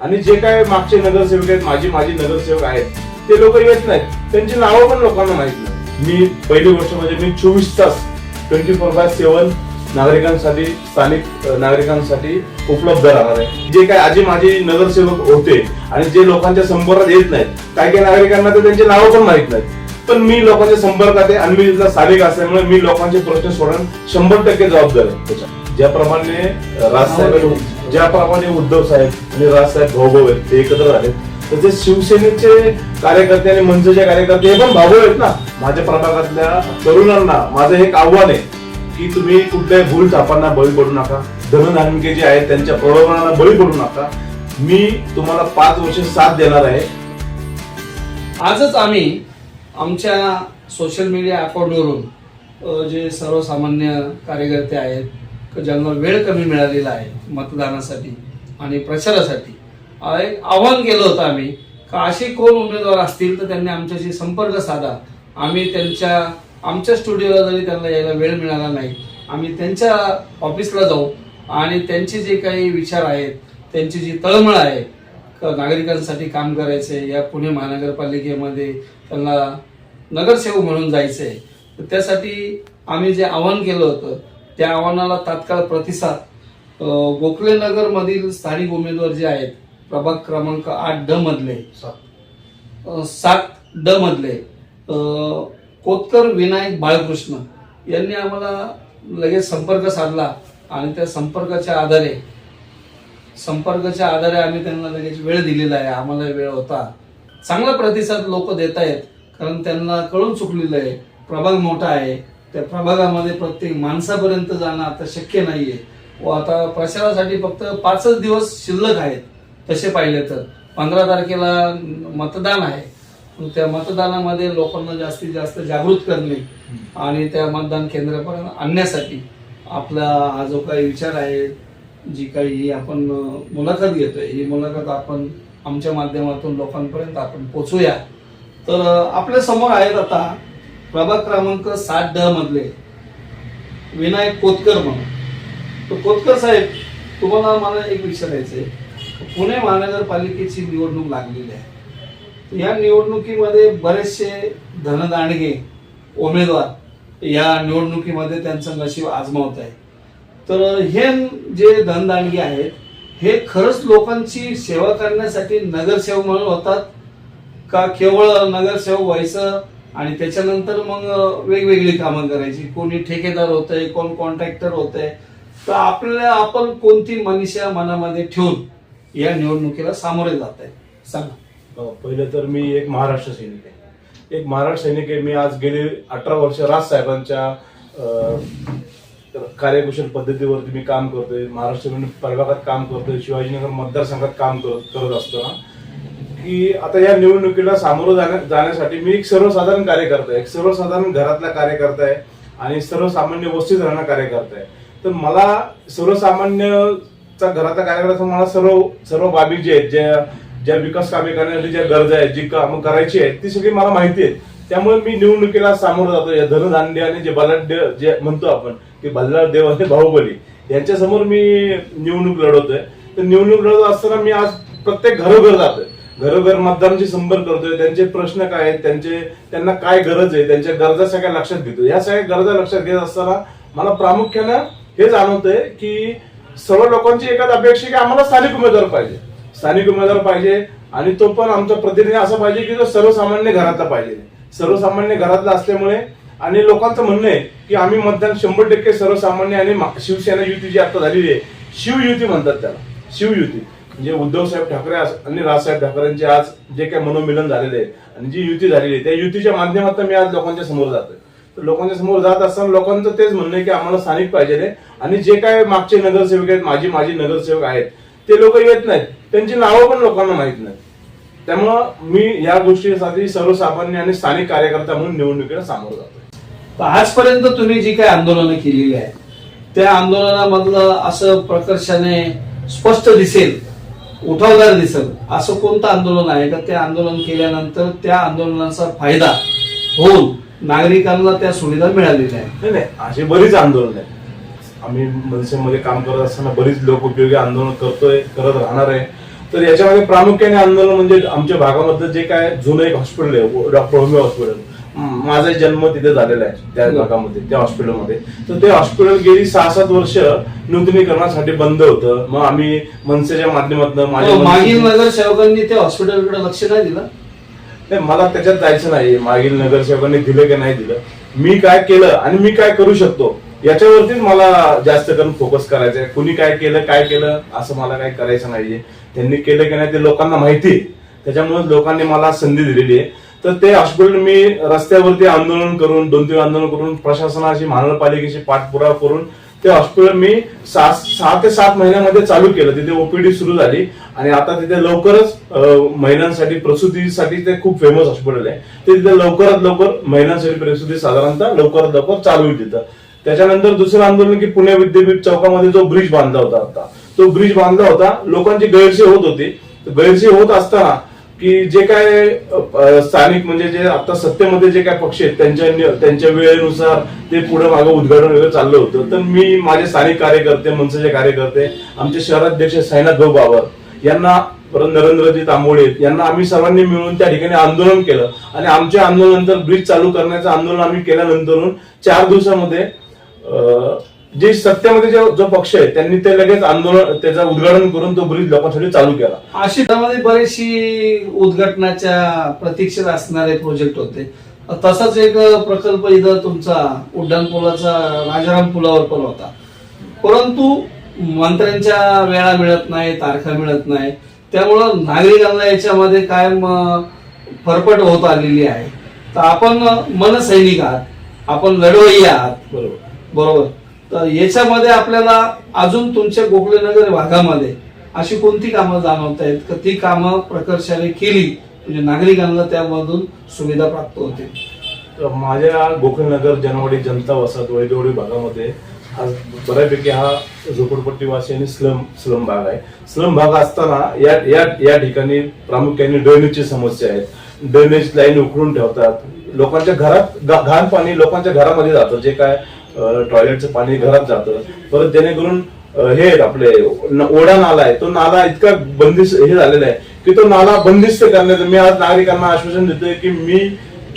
आणि जे काय मागचे नगरसेवक आहेत माझी माझी नगरसेवक आहेत ते लोक येत नाहीत. त्यांची नावं पण लोकांना माहीत नाही. मी पहिली गोष्ट म्हणजे मी चोवीस तास ट्वेंटी फोर बाय सेव्हन नागरिकांसाठी स्थानिक नागरिकांसाठी उपलब्ध राहणार आहे. जे काय आजी माझी नगरसेवक होते आणि जे लोकांच्या संपर्कात येत नाहीत काही काही नागरिकांना तर त्यांची नावं पण माहीत नाहीत. पण मी लोकांच्या संपर्कात आहे आणि मी तिथला स्थानिक असल्यामुळे मी लोकांचे प्रश्न सोडून शंभर टक्के जबाबदार आहे. त्याच्या ज्याप्रमाणे राजसाहेब ज्याप्रमाणे उद्धव साहेब आणि राजसाहेब भाऊभाऊ आहेत ते एकत्र झाले ते शिवसेनेचे कार्यकर्ते आणि मनसेचे कार्यकर्ते हे पण भाऊ आहेत ना. माझ्या प्रभागातल्या तरुणांना माझं एक आव्हान आहे की तुम्ही कुठल्याही भूल छापांना बळी पडू नका. धनधान्य जे आहेत त्यांच्या प्रलोभनाला बळी पडू नका. मी तुम्हाला पाच वर्ष साथ देणार आहे. आजच आम्ही आमच्या सोशल मीडिया अकाउंटवरून जे सर्वसामान्य कार्यकर्ते आहेत ज्यांना वेळ कमी मिळालेला आहे मतदानासाठी आणि प्रचारासाठी एक आव्हान केलं होतं आम्ही. का असे कोण उमेदवार असतील तर त्यांनी आमच्याशी संपर्क साधा. आम्ही त्यांच्या आमच्या स्टुडिओला जरी त्यांना यायला वेळ मिळाला नाही आम्ही त्यांच्या ऑफिसला जाऊ आणि त्यांचे जे काही विचार आहेत त्यांची जी तळमळ आहे नागरिकांसाठी काम करायचंय या पुणे महानगरपालिकेमध्ये त्यांना नगरसेवक म्हणून जायचंय. तर त्यासाठी आम्ही जे आवाहन केलं होतं त्या आव्हानाला तात्काळ प्रतिसाद गोखले नगर मधील स्थानिक उमेदवार जे आहेत प्रभाग क्रमांक आठ ड मधले. सात. ड मधले. कोतकर विनायक बाळकृष्ण यांनी आम्हाला लगेच संपर्क साधला आणि त्या संपर्काच्या आधारे संपर्काच्या आधारे आम्ही त्यांना लगेच वेळ दिलेला आहे. आम्हाला वेळ होता. चांगला प्रतिसाद लोक देत आहेत कारण त्यांना कळून चुकलेलं आहे. प्रभाग मोठा आहे. त्या प्रभागामध्ये प्रत्येक माणसापर्यंत जाणं आता शक्य नाहीये. व आता प्रचारासाठी फक्त पाचच दिवस शिल्लक आहेत तसे पाहिले तर. पंधरा तारखेला मतदान आहे. त्या मतदानामध्ये लोकांना जास्तीत जास्त जागृत करणे आणि त्या मतदान केंद्रापर्यंत आणण्यासाठी आपला हा जो काही विचार आहे जी काही ही आपण मुलाखत घेतोय ही मुलाखत आपण आमच्या माध्यमातून लोकांपर्यंत आपण पोचूया. तर आपल्यासमोर आहेत आता प्रभाग क्रमांक सात ड मधले विनायक कोतकर म्हणून. तर कोतकर साहेब तुम्हाला मला एक विचारायचंय पुणे महानगरपालिकेची निवडणूक लागलेली आहे. या निवडणुकीमध्ये बरेचसे धनदांडगे उमेदवार या निवडणुकीमध्ये त्यांचं नशीब आजमावत आहे. तर हे जे धनदांडगे आहेत हे खरंच लोकांची सेवा करण्यासाठी नगरसेवक म्हणून होतात का केवळ नगरसेवक व्हायचं? आणि त्याच्यानंतर मग वेगवेगळी कामं करायची. कोणी ठेकेदार होतंय कोण कॉन्ट्रॅक्टर होतंय. तर आपल्याला आपण कोणती मनीषा मनामध्ये ठेवून या निवडणुकीला सामोरे जात आहे सांगा पहिलं तर मी एक महाराष्ट्र सैनिक आहे. एक महाराष्ट्र सैनिक आहे. मी आज गेली अठरा वर्ष राज साहेबांच्या कार्यकुशल पद्धतीवरती मी काम करतोय. महाराष्ट्र प्रभागात काम करतोय. शिवाजीनगर मतदारसंघात काम करत करत असताना. की आता या निवडणुकीला सामोरं जाण्या जाण्यासाठी मी एक सर्वसाधारण कार्यकर्ता आहे. एक सर्वसाधारण घरातला कार्यकर्ता आहे आणि सर्वसामान्य वस्तीत राहणं कार्यकर्ता आहे. तर मला सर्वसामान्यचा घरातला कार्यकर्ता मला सर्व सर्व बाबी जे आहेत ज्या ज्या विकास कामे करण्यासाठी ज्या गरजा आहेत जी कामं करायची आहेत ती सगळी मला माहिती आहेत. त्यामुळे मी निवडणुकीला सामोरं जातो या धनधान्य आणि जे बलाढ्य जे म्हणतो आपण की बल्लाळ देव आणि बाहुबली यांच्यासमोर मी निवडणूक लढवतोय. तर निवडणूक लढवत असताना मी आज प्रत्येक घरोघर जातोय. घरोघर मतदारांशी संपर्क करतोय त्यांचे प्रश्न काय आहेत त्यांचे त्यांना काय गरज आहे त्यांच्या गरजा सगळ्या लक्षात घेतो. या सगळ्या गरजा लक्षात घेत असताना मला प्रामुख्यानं हे जाणवतंय की सर्व लोकांची एकाच अपेक्षा आहे की आम्हाला स्थानिक उमेदवार पाहिजे. स्थानिक उमेदवार पाहिजे आणि तो पण आमचा प्रतिनिधी असा पाहिजे की तो सर्वसामान्य घरातला पाहिजे. सर्वसामान्य घरातला असल्यामुळे आणि लोकांचं म्हणणं आहे की आम्ही मतदान शंभर टक्के सर्वसामान्य आणि शिवसेना युती जी आता झालेली आहे. शिवयुती म्हणतात त्याला. शिवयुती. जे उद्धव साहेब ठाकरे आणि राजसाहेब ठाकरेंचे आज जे काही मनोमिलन झालेले आहे आणि जी युती झालेली आहे त्या युतीच्या माध्यमातून मी आज लोकांच्या समोर जातोय. तर लोकांच्या समोर जात असताना लोकांचं तेच म्हणणं आहे की आम्हाला स्थानिक पाहिजे आहे आणि जे काय मागचे नगरसेवक आहेत माझी माझी नगरसेवक आहेत ते लोक येत नाहीत. त्यांची नावं पण लोकांना माहीत नाहीत. त्यामुळं मी या गोष्टीसाठी सर्वसामान्य आणि स्थानिक कार्यकर्ता म्हणून निवडणुकीला सामोरं जातोय. तर आजपर्यंत तुम्ही जी काही आंदोलनं केलेली आहेत त्या आंदोलनामधलं असं प्रकर्षाने स्पष्ट दिसेल उठावदार दिसत. असं कोणतं आंदोलन आहे? का ते आंदोलन केल्यानंतर त्या आंदोलनाचा फायदा होऊन नागरिकांना त्या सुविधा मिळालेल्या आहेत? नाही नाही. असे बरीच आंदोलन आहेत. आम्ही मनसेमध्ये काम करत असताना बरीच लोक उपयोगी आंदोलन करतोय करत राहणार आहे. तर याच्यामध्ये प्रामुख्याने आंदोलन म्हणजे आमच्या भागामधलं जे काय जुनं एक हॉस्पिटल आहे डॉक्टर होमिओ हॉस्पिटल. माझा जन्म तिथे झालेला आहे त्या. भागामध्ये त्या हॉस्पिटलमध्ये. तर ते हॉस्पिटल गेली सहा सात वर्ष नूतनीकरणासाठी बंद होतं. मग आम्ही मनसेच्या माध्यमातून हो, मागील नगरसेवकांनी त्या हॉस्पिटलकडे लक्ष नाही दिलं? नाही मला त्याच्यात जायचं नाही मागील नगरसेवकांनी दिलं की नाही दिलं. मी काय केलं आणि मी काय करू शकतो याच्यावरतीच मला जास्त करून फोकस करायचं आहे कुणी काय केलं काय केलं असं मला काही करायचं नाहीये. त्यांनी केलं की नाही ते लोकांना माहिती आहे. त्याच्यामुळे लोकांनी मला संधी दिलेली आहे. तर ते हॉस्पिटल मी रस्त्यावरती आंदोलन करून दोन तीन आंदोलन करून प्रशासनाशी महानगरपालिकेशी पाठपुरावा करून ते हॉस्पिटल मी सहा सहा ते सात महिन्यामध्ये चालू केलं. तिथे ओपीडी सुरू झाली आणि आता तिथे लवकरच महिन्यांसाठी महिलांसाठी प्रसूतीसाठी ते खूप फेमस हॉस्पिटल आहे. ते तिथे लवकरात लवकर महिलांसाठी प्रसूती साधारणतः लवकरात लवकर चालू होईल तिथं. त्याच्यानंतर दुसरं आंदोलन की पुणे विद्यापीठ चौकामध्ये जो ब्रिज बांधला होता आता. तो ब्रिज बांधला होता. लोकांची गैरसोय होत होती. तर गैरसोय होत असताना की जे काय स्थानिक म्हणजे जे आता सत्तेमध्ये जे काय पक्ष आहेत त्यांच्या त्यांच्या वेळेनुसार ते पुढे मागे उद्घाटन वगैरे चाललं होतं. तर मी माझे स्थानिक कार्यकर्ते मनसेचे कार्यकर्ते आमचे शहराध्यक्ष साईनाथ भाऊ बाबर यांना परत नरेंद्रजी तांबोळे यांना आम्ही सर्वांनी मिळून त्या ठिकाणी आंदोलन केलं. आणि आमच्या आंदोलनानंतर ब्रिज चालू करण्याचं आंदोलन आम्ही केल्यानंतर चार दिवसामध्ये जे सत्तेमध्ये जो पक्ष आहे त्यांनी ते लगेच आंदोलन त्याचं उद्घाटन करून तो ब्रिज लोकांसाठी चालू केला. अशी त्यामध्ये बरीचशी उद्घाटनाच्या प्रतीक्षेत असणारे प्रोजेक्ट होते. तसाच एक प्रकल्प इथं तुमचा उड्डाणपुलाचा राजाराम पुलावर पण होता. परंतु मंत्र्यांच्या वेळा मिळत नाही तारखा मिळत नाही. त्यामुळं नागरिकांना याच्यामध्ये कायम फरफट होत आलेली आहे. तर आपण मनसैनिक आहात. आपण लढवई आहात. बरोबर. बरोबर. तर याच्यामध्ये आपल्याला अजून तुमच्या गोखलेनगर भागामध्ये अशी कोणती कामं जाणवत आहेत? का ती कामं प्रकर्षाने केली? म्हणजे नागरिकांना त्यामधून सुविधा प्राप्त होते. तर माझ्या गोकुळनगर जनवाडी जनता वसाहत वैदवडी भागामध्ये आज बऱ्यापैकी हा झोपडपट्टीवासी आणि स्लम स्लम भाग आहे. स्लम भाग असताना या या या ठिकाणी प्रामुख्याने ड्रेनेजची समस्या आहेत. ड्रेनेज लाईन उकळून ठेवतात. लोकांच्या घरात घाण पाणी लोकांच्या घरामध्ये जातं. जे काय टॉयलेटचं पाणी घरात जातं. परत जेणेकरून हे आपले ओढा नाला आहे. तो नाला इतका बंदिस्त हे झालेला आहे की तो नाला बंदिस्त करण्याचा मी आज नागरिकांना आश्वासन देतोय की मी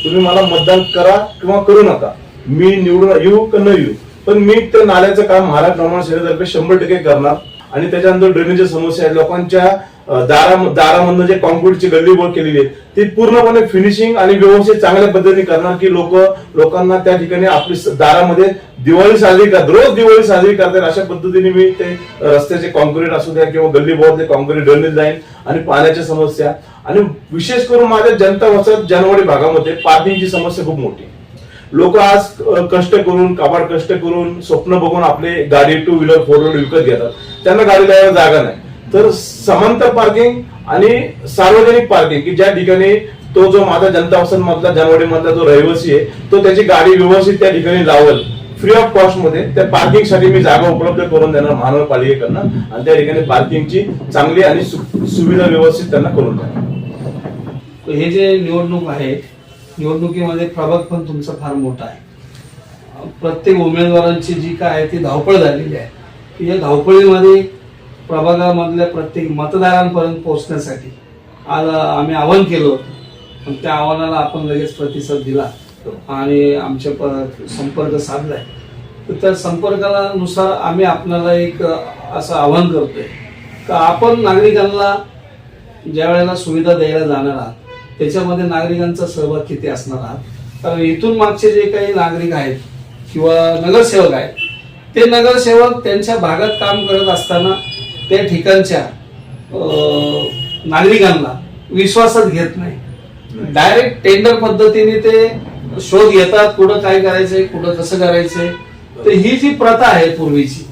तुम्ही मला मतदान करा किंवा करू नका. मी निवडून येऊ का न येऊ. पण मी त्या नाल्याचं काम महाराष्ट्र निर्माण सेनेतर्फे शंभर टक्के करणार. आणि त्याच्यानंतर ड्रेनेजची समस्या आहे. लोकांच्या दारा दारामधनं जे कॉन्क्रीटची गल्ली बोल केलेली आहे ती पूर्णपणे फिनिशिंग आणि व्यवस्थित चांगल्या पद्धतीने करणार की लोक लोकांना त्या ठिकाणी आपली दारामध्ये दिवाळी साजरी कर रोज दिवाळी साजरी करतात अशा पद्धतीने मी ते रस्त्याचे कॉन्क्रीट असू द्या किंवा गल्ली बोर्डचे कॉन्क्रीट ड्रेनेज लाईन आणि पाण्याच्या समस्या. आणि विशेष करून माझ्या जनता वसत जनवाडी भागामध्ये पार्किंगची समस्या खूप मोठी आहे. लोक आज कष्ट करून काबाड कष्ट करून स्वप्न बघून आपले गाडी टू व्हीलर फोर व्हीलर विकत घेतात. त्यांना गाडी लावायला जागा नाही. तर समांतर पार्किंग आणि सार्वजनिक पार्किंग की ज्या ठिकाणी तो जो माझा जनता वसंत मधला जनवाडी मधला जो रहिवासी आहे तो त्याची गाडी व्यवस्थित त्या ठिकाणी लावल. फ्री ऑफ कॉस्टमध्ये त्या पार्किंगसाठी मी जागा उपलब्ध करून देणार महानगरपालिकेकडनं आणि त्या ठिकाणी पार्किंगची चांगली आणि सु- सुविधा व्यवस्थित त्यांना करून देणार. हे जे निवडणूक आहे निवडणुकीमध्ये प्रभाग पण तुमचा फार मोठा आहे. प्रत्येक उमेदवारांची जी काय आहे ती धावपळ झालेली आहे. या धावपळीमध्ये प्रभागामधल्या प्रत्येक मतदारांपर्यंत पोहोचण्यासाठी आज आम्ही आवाहन केलं होतं. पण त्या आव्हानाला आपण लगेच प्रतिसाद दिला. आणि आमच्या प- संपर्क साधलाय तर त्या संपर्कानुसार आम्ही आपल्याला एक असं आवाहन करतोय. का आपण नागरिकांना ज्या वेळेला सुविधा द्यायला जाणार आहात त्याच्यामध्ये नागरिकांचा सहभाग किती असणार आहात? कारण इथून मागचे जे काही नागरिक आहेत किंवा नगरसेवक आहेत ते नगरसेवक त्यांच्या भागात काम करत असताना त्या ठिकाणच्या नागरिकांना विश्वासात घेत नाही. डायरेक्ट टेंडर पद्धतीने ते शोध घेतात कुठं काय करायचंय कुठं कसं करायचंय. तर ही जी प्रथा आहे पूर्वीची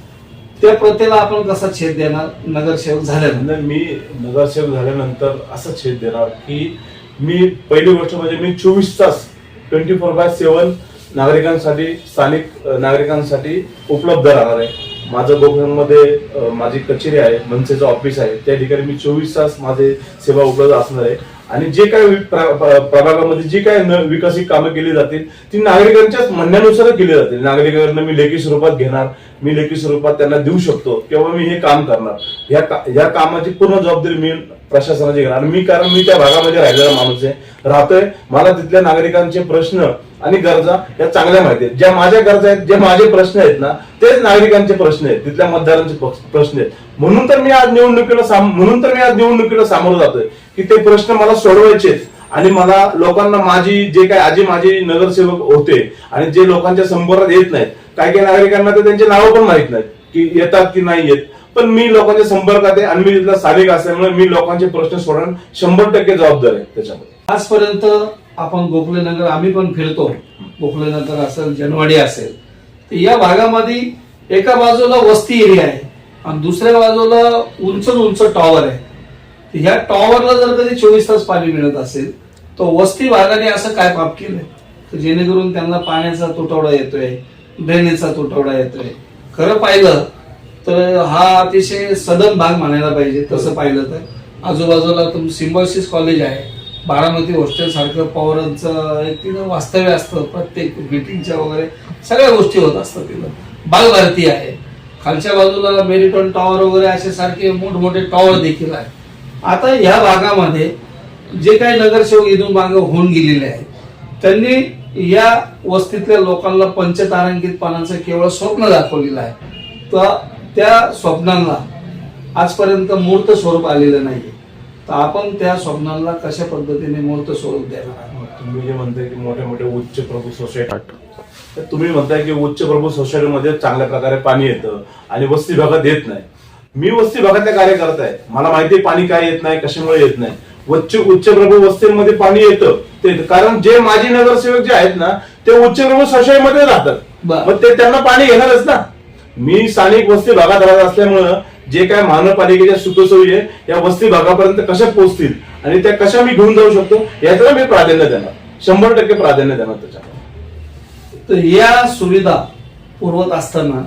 त्या प्रथेला आपण कसा छेद देणार? नगरसेवक झाल्यानंतर. नंतर मी नगरसेवक झाल्यानंतर असं छेद देणार की मी पहिली गोष्ट म्हणजे मी चोवीस तास ट्वेंटी फोर बाय सेवन नागरिकांसाठी स्थानिक नागरिकांसाठी उपलब्ध राहणार आहे. माझं गोखरणमध्ये माझी कचेरी आहे मनसेचं ऑफिस आहे. त्या ठिकाणी मी चोवीस तास माझे सेवा उपलब्ध असणार आहे. आणि जे काय प्रभागामध्ये जी काय विकसित कामं केली जातील ती नागरिकांच्याच म्हणण्यानुसार केली जातील. नागरिकांना मी लेखी स्वरूपात घेणार मी लेखी स्वरूपात त्यांना देऊ शकतो किंवा मी हे काम करणार. या का- या कामाची पूर्ण जबाबदारी मी प्रशासनाची घेणार. मी कारण मी त्या भागामध्ये राहिलेला माणूस आहे राहतोय. मला तिथल्या नागरिकांचे प्रश्न आणि गरजा या चांगल्या माहिती आहेत. ज्या माझ्या गरजा आहेत जे माझे प्रश्न आहेत ना तेच नागरिकांचे प्रश्न आहेत. तिथल्या मतदारांचे प्रश्न आहेत. म्हणून तर मी आज निवडणुकीला म्हणून तर मी आज निवडणुकीला सामोरं जातोय. की ते प्रश्न मला सोडवायचे आणि मला लोकांना माझी जे काय आजी माझी नगरसेवक होते आणि जे लोकांच्या संपर्कात येत नाहीत काही काही नागरिकांना तर त्यांचे नावं पण माहीत नाहीत की येतात की नाही येत. पण मी लोकांच्या संपर्कात आहे आणि मी तिथला स्थानिक असल्यामुळे मी लोकांचे प्रश्न सोडवून शंभर टक्के जबाबदार आहे त्याच्यामध्ये. आजपर्यंत आपण गोखले नगर आम्ही पण फिरतो. गोखले नगर असेल जनवाडी असेल. तर या भागामध्ये एका बाजूला वस्ती एरिया आहे आणि दुसऱ्या बाजूला उंच उंच टॉवर आहे. ह्या टॉवरला जर कधी चोवीस तास पाणी मिळत असेल तर वस्ती भागाने असं काय पाप केलंय? तर जेणेकरून त्यांना पाण्याचा तुटवडा येतोय ड्रेनेजचा तुटवडा येतोय. खरं पाहिलं तर हा अतिशय सदन भाग म्हणायला पाहिजे तसं पाहिलं तर. आजूबाजूला तुम सिम्बॉसिस कॉलेज आहे बारामती हॉस्टेल सारखं पवारांचं एक तिथं वास्तव्य असतं प्रत्येक मिटिंगच्या वगैरे सगळ्या गोष्टी होत असतात तिथं. बालभारती आहे. खालच्या बाजूला मेरिटॉन टॉवर वगैरे असे सारखे मोठमोठे टॉवर देखील आहे आता ह्या भागामध्ये जे काही नगरसेवक इथून मागे होऊन गेलेले आहेत त्यांनी या वस्तीतल्या लोकांना पंचतारांकित पानांचं केवळ स्वप्न दाखवलेलं आहे. तर त्या स्वप्नांना आजपर्यंत मूर्त स्वरूप आलेलं नाही तर आपण त्या स्वप्नांना कशा पद्धतीने मूर्त स्वरूप देणार आहोत? तुम्ही जे म्हणताय की मोठे मोठे उच्च प्रभू सोसायटी तर तुम्ही म्हणताय की उच्च प्रभू सोसायटीमध्ये चांगल्या प्रकारे पाणी येतं आणि वस्ती भागात येत नाही. मी वस्ती भागातल्या कार्यकर्ता आहे मला माहिती पाणी काय येत नाही कशामुळे येत नाही. उच्च उच्च प्रभू वस्तीमध्ये पाणी येतं ते कारण जे माजी नगरसेवक जे आहेत ना ते उच्च प्रभू सोसायटीमध्ये राहतात. मग ते त्यांना पाणी घेणारच ना. मी स्थानिक वस्ती भागात राहत असल्यामुळं जे काय महानगरपालिकेच्या सुखसोयी आहे या वस्ती भागापर्यंत कशा पोहोचतील आणि त्या कशा मी घेऊन जाऊ शकतो याच्याला मी प्राधान्य देणार. शंभर टक्के प्राधान्य देणार त्याच्यामध्ये तर या सुविधा पुरवत असताना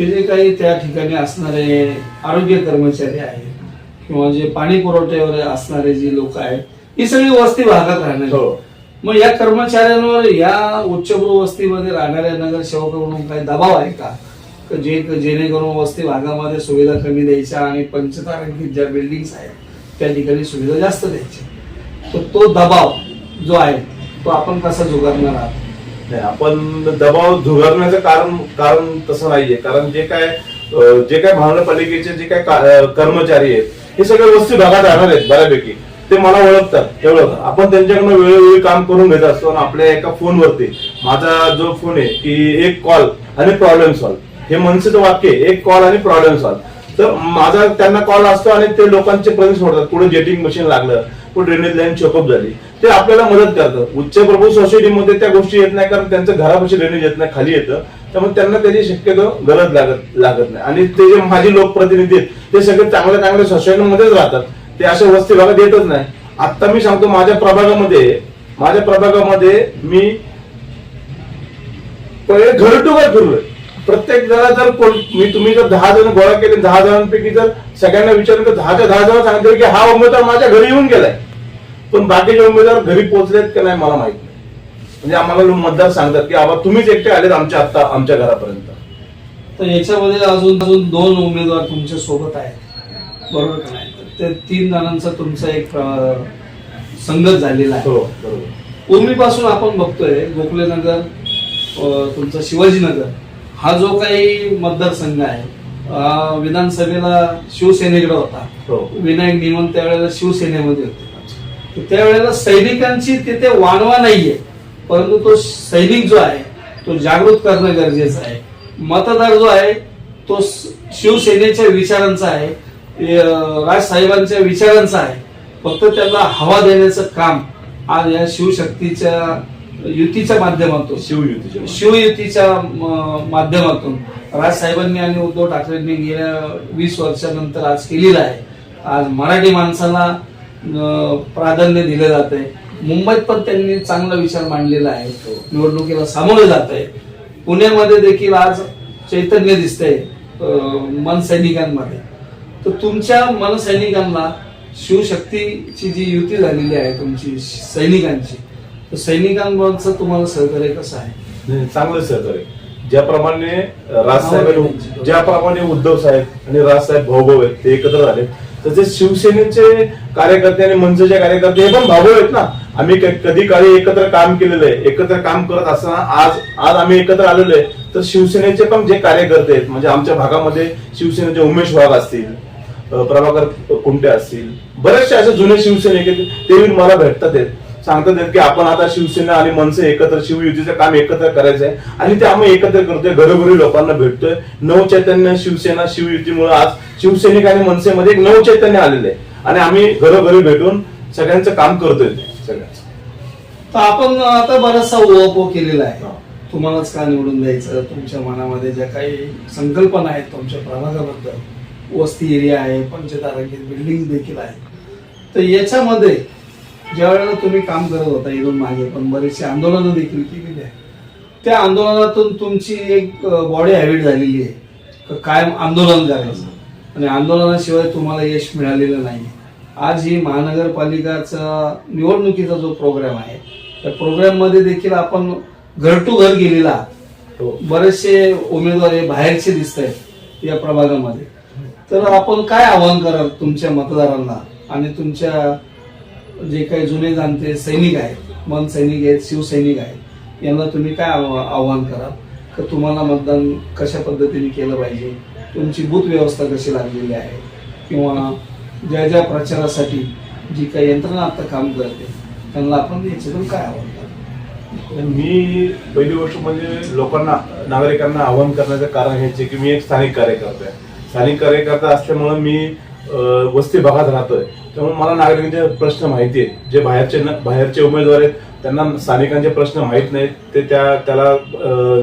ते जे काही त्या ठिकाणी असणारे आरोग्य कर्मचारी आहेत किंवा जे पाणी पुरवठ्यावर असणारे जे लोक आहेत ही सगळी वस्ती भागात राहणारी हो. मग या कर्मचाऱ्यांवर या उच्चभ्रू वस्तीमध्ये राहणाऱ्या नगरसेवकाकडून काही दबाव आहे का? क- जे जेणेकरून वस्ती भागामध्ये सुविधा कमी द्यायच्या आणि पंचतारांकित ज्या बिल्डिंग्स आहेत त्या ठिकाणी सुविधा जास्त द्यायच्या? तर तो दबाव जो आहे तो आपण कसा झुगारणार आहात? नाही आपण दबाव झुगारण्याचं कारण कारण तसं नाहीये. कारण जे काय जे काय महानगरपालिकेचे जे काय कर्मचारी आहेत हे सगळे वस्ती भागात राहणार आहेत बऱ्यापैकी. ते मला ओळखतात एवढं आपण त्यांच्याकडनं वेळोवेळी काम करून घेत असतो आणि आपल्या एका फोनवरती माझा जो फोन आहे की एक कॉल आणि प्रॉब्लेम सॉल्व्ह. हे मनसेचं वाक्य आहे एक कॉल आणि प्रॉब्लेम सॉल्व्ह. तर माझा त्यांना कॉल असतो आणि ते लोकांचे प्रश्न सोडतात कुठे जेटिंग मशीन लागलं पण ड्रेनेज लाईन चेकअप झाली. ते आपल्याला मदत करतात उच्च प्रभू सोसायटीमध्ये त्या गोष्टी येत नाही कारण त्यांचं घरापाशी ड्रेनेज येत नाही खाली येतं. त्यामुळे त्यांना त्याची शक्यतो गरज लागत लागत नाही. आणि ते जे माझे लोकप्रतिनिधी आहेत ते सगळे चांगल्या चांगल्या सोसायटीमध्येच राहतात. ते अशा वस्ती भागात येतच नाही. आता मी सांगतो माझ्या प्रभागामध्ये माझ्या प्रभागामध्ये मी पहिले घर टू घर फिरलोय. प्रत्येक जण जर कोण मी तुम्ही जर दहा जण गोळा केले दहा जणांपैकी जर सगळ्यांना विचारलं तर दहाच्या दहा जण सांगितलं की हा उमेदवार माझ्या घरी येऊन गेलाय. पण बाकीचे उमेदवार घरी पोहोचलेत की नाही मला माहीत नाही. म्हणजे आम्हाला लोक मतदार सांगतात की आबा तुम्हीच एकटे आलेत आमच्या आता आमच्या घरापर्यंत. तर याच्यामध्ये अजून अजून दोन उमेदवार तुमच्यासोबत आहेत. बरोबर का नाही? तर ते तीन जणांचा तुमचा एक संगत झालेला आहे. हो पूर्वीपासून आपण बघतोय गोखलेनगर अं, तुमचा शिवाजीनगर. हा जो काही मतदारसंघ आहे विधानसभेला शिवसेनेकडे होता. हो. विनायक निमन त्यावेळेला शिवसेनेमध्ये होते. त्यावेळेला सैनिकांची तिथे वाणवा नाहीये परंतु तो सैनिक जो आहे तो जागृत करणं गरजेचं आहे. मतदार जो आहे तो शिवसेनेच्या विचारांचा आहे राजसाहेबांच्या विचारांचा आहे. फक्त त्याला हवा देण्याचं काम आज या शिवशक्तीच्या युतीच्या माध्यमातून. शिवयुतीचे शिवयुतीच्या म- माध्यमातून. राजसाहेबांनी आणि उद्धव ठाकरेंनी गेल्या वीस वर्षानंतर आज केलेलं आहे. आज मराठी माणसाला प्राधान्य दिलं जात आहे मुंबईत पण त्यांनी चांगला विचार मांडलेला आहे. निवडणुकीला सामोरं जात आहे पुण्यामध्ये देखील आज चैतन्य दिसतंय अं, मन सैनिकांमध्ये तर तुमच्या मन सैनिकांना शिवशक्तीची जी युती झालेली आहे तुमची सैनिकांची तर सैनिकांचं तुम्हाला सहकार्य कसं आहे? नाही, चांगलं सहकार्य. ज्याप्रमाणे राजसाहेब ज्याप्रमाणे उद्धव साहेब आणि राजसाहेब भाऊभाऊ आहेत ते एकत्र झाले. तसे शिवसेनेचे कार्यकर्ते आणि मनसेचे कार्यकर्ते हे पण भाऊ आहेत ना. आम्ही कधी काळी एकत्र काम केलेलं आहे. एकत्र काम करत असताना आज आज आम्ही एकत्र आलेलो आहे. तर शिवसेनेचे पण जे कार्यकर्ते आहेत म्हणजे आमच्या भागामध्ये शिवसेनेचे उमेश वाघ असतील प्रभाकर कुंटे असतील बरेचसे असे जुने शिवसैनिक आहेत ते मला भेटतात आहेत. सांगतात की आपण आता शिवसेना आणि मनसे एकत्र शिवयुतीचं काम एकत्र करायचं आहे आणि ते आम्ही एकत्र करतोय घरोघरी लोकांना भेटतोय. नवचैतन्य शिवसेना शिवयुतीमुळे आज शिवसैनिक आणि मनसेमध्ये एक नवचैतन्य आलेलं आहे. आणि आम्ही घरोघरी भेटून सगळ्यांचं काम करतोय. सगळ्यांचं तर आपण आता बराचसा ओपो केलेला आहे. तुम्हालाच का निवडून द्यायचं? तुमच्या मनामध्ये ज्या काही संकल्पना आहेत तुमच्या प्रभागाबद्दल वस्ती एरिया आहे पंचतारांकित बिल्डिंग देखील आहे तर याच्यामध्ये ज्या वेळेला तुम्ही काम करत होता इथून मागे पण बरेचसे आंदोलनं देखील केलेली आहे त्या आंदोलनातून तुमची एक बॉडी हॅबिट झालेली आहे. का कायम आंदोलन करायचं आणि आंदोलनाशिवाय तुम्हाला यश मिळालेलं नाही. आज ही महानगरपालिकाचा निवडणुकीचा जो प्रोग्राम आहे त्या प्रोग्राममध्ये देखील आपण घर टू घर गेलेला. हो. बरेचसे उमेदवार हे बाहेरचे दिसत आहेत या प्रभागामध्ये. तर आपण काय आवाहन कराल तुमच्या मतदारांना आणि तुमच्या जे काही जुने जाणते सैनिक आहेत मन सैनिक आहेत शिवसैनिक आहेत यांना तुम्ही काय आव- आव्हान कराल? का तुम्हाला मतदान कशा पद्धतीने केलं पाहिजे? तुमची बूथ व्यवस्था कशी लागलेली आहे? किंवा ज्या ज्या प्रचारासाठी जी काही यंत्रणा आता काम करते त्यांना आपण याच्यातून काय आव्हान मी पहिली गोष्ट म्हणजे लोकांना नागरिकांना आव्हान करण्याचं कारण हेच आहे की मी एक स्थानिक कार्यकर्ता आहे. स्थानिक कार्यकर्ता असल्यामुळे मी वस्ती भागात राहतोय. त्यामुळे मला नागरिकांचे प्रश्न माहिती आहेत जे बाहेरचे न- बाहेरचे उमेदवार आहेत त्यांना स्थानिकांचे प्रश्न माहीत नाहीत. ते त्या त्याला अं,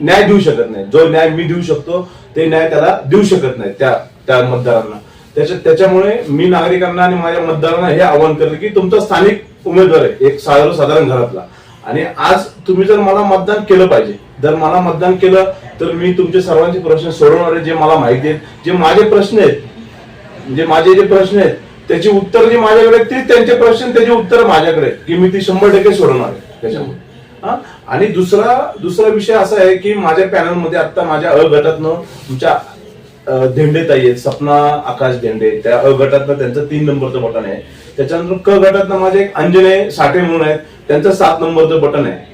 न्याय देऊ शकत नाही जो न्याय मी देऊ शकतो ते न्याय त्याला देऊ शकत नाही त्या त्या मतदारांना. त्याच्या त्याच्यामुळे मी नागरिकांना आणि माझ्या मतदारांना हे आवाहन करतो की तुमचा स्थानिक उमेदवार आहे एक सर्वसाधारण घरातला. आणि आज तुम्ही जर मला मतदान केलं पाहिजे जर मला मतदान केलं तर मी तुमचे सर्वांचे प्रश्न सोडवणारे जे मला माहिती आहेत. जे माझे प्रश्न आहेत म्हणजे माझे जे प्रश्न आहेत त्याची उत्तर जी माझ्याकडे आहेत, तीच त्यांचे प्रश्न त्याची उत्तर माझ्याकडे की मी ती शंभर टक्के सोडवणार आहे त्याच्यामुळे. हा? आणि दुसरा दुसरा विषय असा आहे की माझ्या पॅनलमध्ये आता माझ्या अ गटातनं तुमच्या धेंडे ताई आहेत सपना आकाश धेंडे. त्या अ गटातनं त्यांचं तीन नंबरचं बटन आहे. त्याच्यानंतर क गटातनं माझे एक अंजने साठे म्हणून आहेत. त्यांचं सात नंबरचं बटन आहे.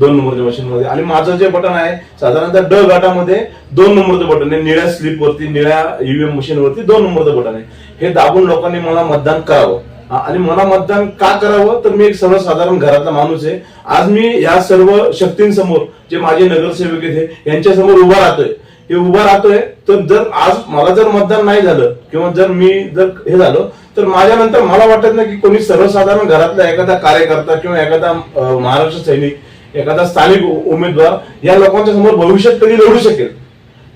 दोन नंबरच्या मशीन मध्ये. आणि माझं जे बटन आहे साधारणतः ड गटामध्ये दोन नंबरचं बटन आहे. निळ्या स्लिप वरती निळ्या ईव्हीएम मशीन वरती दोन नंबरचं बटन आहे. हे दाबून लोकांनी मला मतदान करावं. आणि मला मतदान का करावं? तर मी एक सर्वसाधारण घरातला माणूस आहे. आज मी या सर्व शक्तींसमोर जे माझे नगरसेवक आहेत यांच्या समोर उभा राहतोय. हे उभा राहतोय तर जर आज मला जर मतदान नाही झालं किंवा जर मी जर हे झालं तर माझ्यानंतर मला वाटत नाही की कोणी सर्वसाधारण घरातला एखादा कार्यकर्ता किंवा एखादा महाराष्ट्र सैनिक एखादा स्थानिक उमेदवार या लोकांच्या समोर भविष्यात कधी लढू शकेल?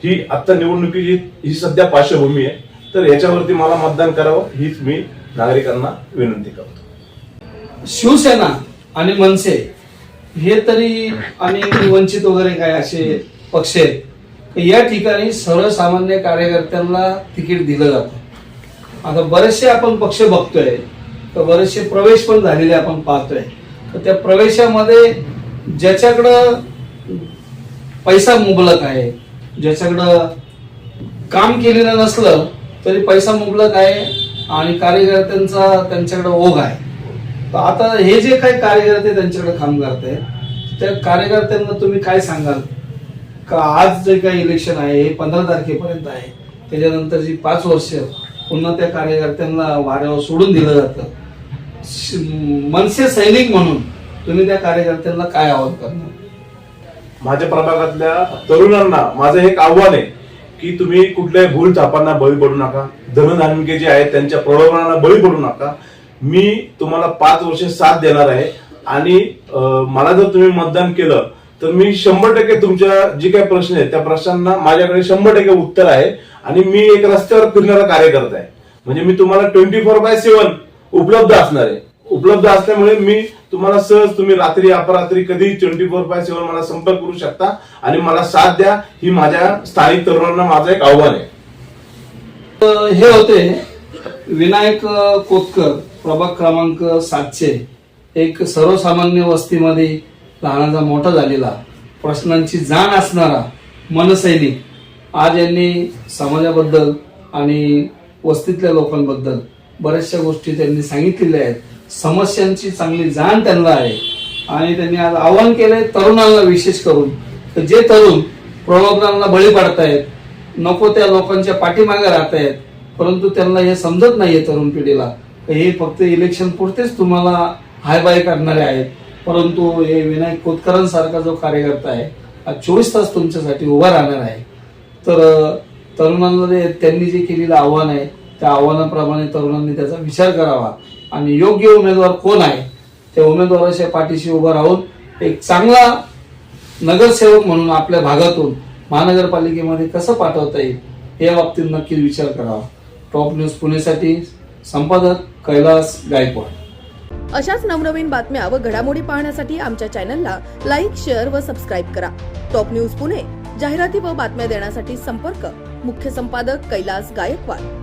ही आता निवडणुकीची ही सध्या पार्श्वभूमी आहे तर याच्यावरती मला मतदान करावं हीच मी नागरिकांना विनंती करतो. शिवसेना आणि मनसे हे तरी आणि वंचित वगैरे काय असे पक्ष आहेत या ठिकाणी सर्वसामान्य कार्यकर्त्यांना तिकीट दिलं जातं. आता बरेचसे आपण पक्ष बघतोय तर बरेचसे प्रवेश पण झालेले आपण पाहतोय. तर त्या प्रवेशामध्ये ज्याच्याकडं पैसा मुबलक आहे ज्याच्याकडं काम केलेलं नसलं तरी पैसा मुबलक आहे आणि कार्यकर्त्यांचा त्यांच्याकडे ओघ आहे. तर आता हे जे काही कार्यकर्ते त्यांच्याकडे काम करते त्या कार्यकर्त्यांना तुम्ही काय सांगाल? का आज जे काही इलेक्शन आहे हे पंधरा तारखेपर्यंत आहे त्याच्यानंतर जी पाच वर्ष पुन्हा त्या कार्यकर्त्यांना वाऱ्यावर सोडून दिलं जातं. मनसे सैनिक म्हणून तुम्ही त्या कार्यकर्त्यांना काय आवाहन करणार माझ्या प्रभागातल्या तरुणांना माझं एक आव्हान आहे की तुम्ही कुठल्याही भूल थापांना बळी पडू नका. धनधान्य जे आहेत त्यांच्या प्रलोभनाला बळी पडू नका. मी तुम्हाला पाच वर्ष साथ देणार आहे आणि मला जर तुम्ही मतदान केलं तर मी शंभर टक्के तुमच्या जे काही प्रश्न आहेत त्या प्रश्नांना माझ्याकडे शंभर टक्के उत्तर आहे आणि मी एक रस्त्यावर फिरणारा कार्यकर्ता आहे. म्हणजे मी तुम्हाला ट्वेंटी फोर बाय सेव्हन उपलब्ध असणार आहे. उपलब्ध असल्यामुळे मी तुम्हाला सहज तुम्ही रात्री अपरात्री कधी ट्वेंटी फोर बाय सेव्हन मला संपर्क करू शकता आणि मला साथ द्या. ही माझ्या स्थानिक तरुणांना माझं एक आव्हान आहे. हे होते विनायक कोतकर प्रभाग क्रमांक सातशे. एक सर्वसामान्य वस्तीमध्ये लहानाचा मोठा झालेला प्रश्नांची जाण असणारा मनसैनिक. आज यांनी समाजाबद्दल आणि वस्तीतल्या लोकांबद्दल बऱ्याचशा गोष्टी त्यांनी सांगितलेल्या आहेत. समस्यांची चांगली जाण त्यांना आहे. आणि त्यांनी आज आवाहन केलंय तरुणांना विशेष करून. तर जे तरुण प्रलोभनाला बळी पडतायत नको त्या लोकांच्या पाठीमागे राहत आहेत परंतु त्यांना हे समजत नाहीये तरुण पिढीला. हे फक्त इलेक्शन पुरतेच तुम्हाला हाय बाय करणारे आहेत. परंतु हे विनायक कोतकरांसारखा जो कार्यकर्ता आहे हा चोवीस तास तुमच्यासाठी उभा राहणार आहे. तर तरुणांना त्यांनी जे केलेलं आव्हान आहे त्या आव्हानाप्रमाणे तरुणांनी त्याचा विचार करावा. आणि योग्य उमेदवार कोण आहे त्या उमेदवाराच्या पाठीशी उभं राहून एक चांगला नगरसेवक म्हणून आपल्या भागातून महानगरपालिकेमध्ये कसं पाठवता येईल या बाबतीत नक्कीच विचार करावा. टॉप न्यूज पुणेसाठी संपादक कैलास गायकवाड. अशाच नवनवीन बातम्या व घडामोडी पाहण्यासाठी आमच्या चॅनलला लाईक शेअर व सबस्क्राईब करा. टॉप न्यूज पुणे जाहिराती व बातम्या देण्यासाठी संपर्क मुख्य संपादक कैलास गायकवाड.